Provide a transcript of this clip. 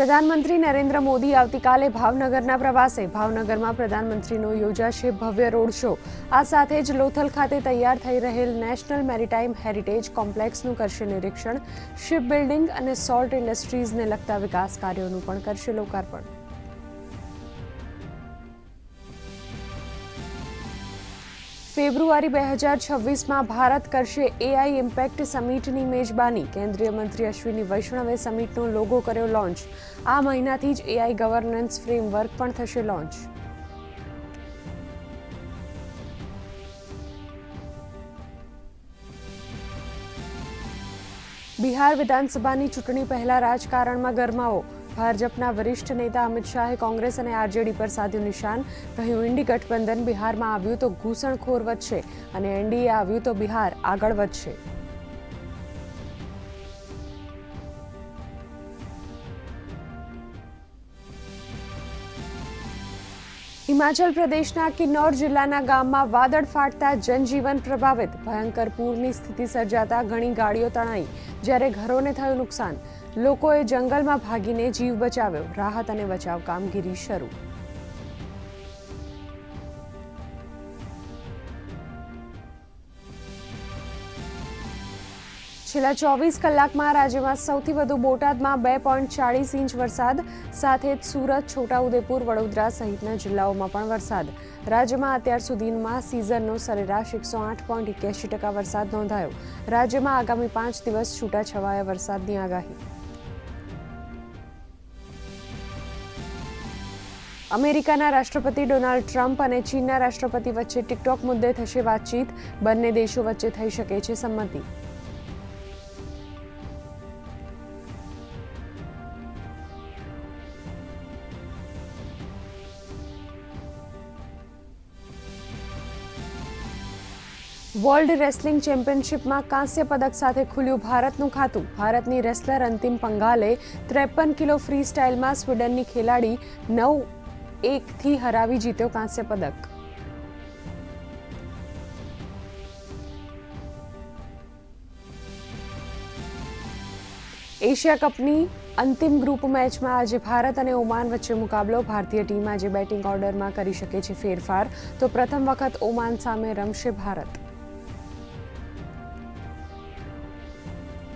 પ્રધાનમંત્રી નરેન્દ્ર મોદી આવતીકાલે ભાવનગરના પ્રવાસે. ભાવનગરમાં પ્રધાનમંત્રીનો યોજાશે ભવ્ય રોડ શો. આ સાથે જ લોથલ ખાતે તૈયાર થઈ રહેલ નેશનલ મેરીટાઈમ હેરિટેજ કોમ્પ્લેક્સનું કરશે નિરીક્ષણ. શિપ બિલ્ડિંગ અને સોલ્ટ ઇન્ડસ્ટ્રીઝને લગતા વિકાસ કાર્યોનું પણ કરશે લોકાર્પણ. ફેબ્રુઆરી બે હજાર છવ્વીસમાં ભારત કરશે એઆઈ ઇમ્પેક્ટ સમિટની મેજબાની. કેન્દ્રીય મંત્રી અશ્વિની વૈષ્ણવે સમિટનો લોગો કર્યો લોન્ચ આ મહિનાથી જ એઆઈ ગવર્નન્સ ફ્રેમવર્ક પણ થશે લોન્ચ બિહાર વિધાનસભાની ચૂંટણી પહેલા રાજકારણમાં ગરમાવો. ભાજપના વરિષ્ઠ નેતા અમિત શાહે કોંગ્રેસ અને આરજેડી પર સાધ્યું નિશાન. કહ્યું ઇન્ડી ગઠબંધન બિહારમાં આવ્યું તો ઘૂસણખોર વધશે અને એનડીએ આવ્યું તો બિહાર આગળ વધશે. હિમાચલ પ્રદેશના કિન્નૌર જિલ્લાના ગામમાં વાદળ ફાટતા જનજીવન પ્રભાવિત. ભયંકર પૂરની સ્થિતિ સર્જાતા ઘણી ગાડીઓ તણાઈ, જ્યારે ઘરોને થયું નુકસાન. લોકોએ જંગલમાં ભાગીને જીવ બચાવ્યો. રાહત અને બચાવ કામગીરી શરૂ. છેલ્લા ચોવીસ કલાકમાં રાજ્યમાં સૌથી વધુ બોટાદમાં બે પોઈન્ટ ચાળીસ ઇંચ વરસાદ, સાથે જ સુરત, છોટાઉદેપુર, વડોદરા સહિતના જિલ્લાઓમાં પણ વરસાદ. રાજ્યમાં અત્યાર સુધીમાં સિઝનનો સરેરાશ એકસો આઠ પોઈન્ટ એક્યાસી ટકા વરસાદ નોંધાયો. રાજ્યમાં આગામી પાંચ દિવસ છૂટાછવાયા વરસાદની આગાહી. અમેરિકાના રાષ્ટ્રપતિ ડોનાલ્ડ ટ્રમ્પ અને ચીનના રાષ્ટ્રપતિ વચ્ચે ટિકટોક મુદ્દે થશે વાતચીત. બંને દેશો વચ્ચે થઈ શકે છે સંમતિ. વર્લ્ડ રેસલિંગ ચેમ્પિયનશિપમાં કાંસ્ય પદક સાથે ખુલ્યું ભારતનું ખાતું. ભારતની રેસલર અંતિમ પંગાલે ત્રેપન કિલો ફ્રી સ્ટાઇલમાં સ્વીડનની ખેલાડી નવ એકથી હરાવી જીત્યો કાંસ્ય પદક. એશિયા કપની અંતિમ ગ્રુપ મેચમાં આજે ભારત અને ઓમાન વચ્ચે મુકાબલો. ભારતીય ટીમ આજે બેટિંગ ઓર્ડરમાં કરી શકે છે ફેરફાર. તો પ્રથમ વખત ઓમાન સામે રમશે ભારત.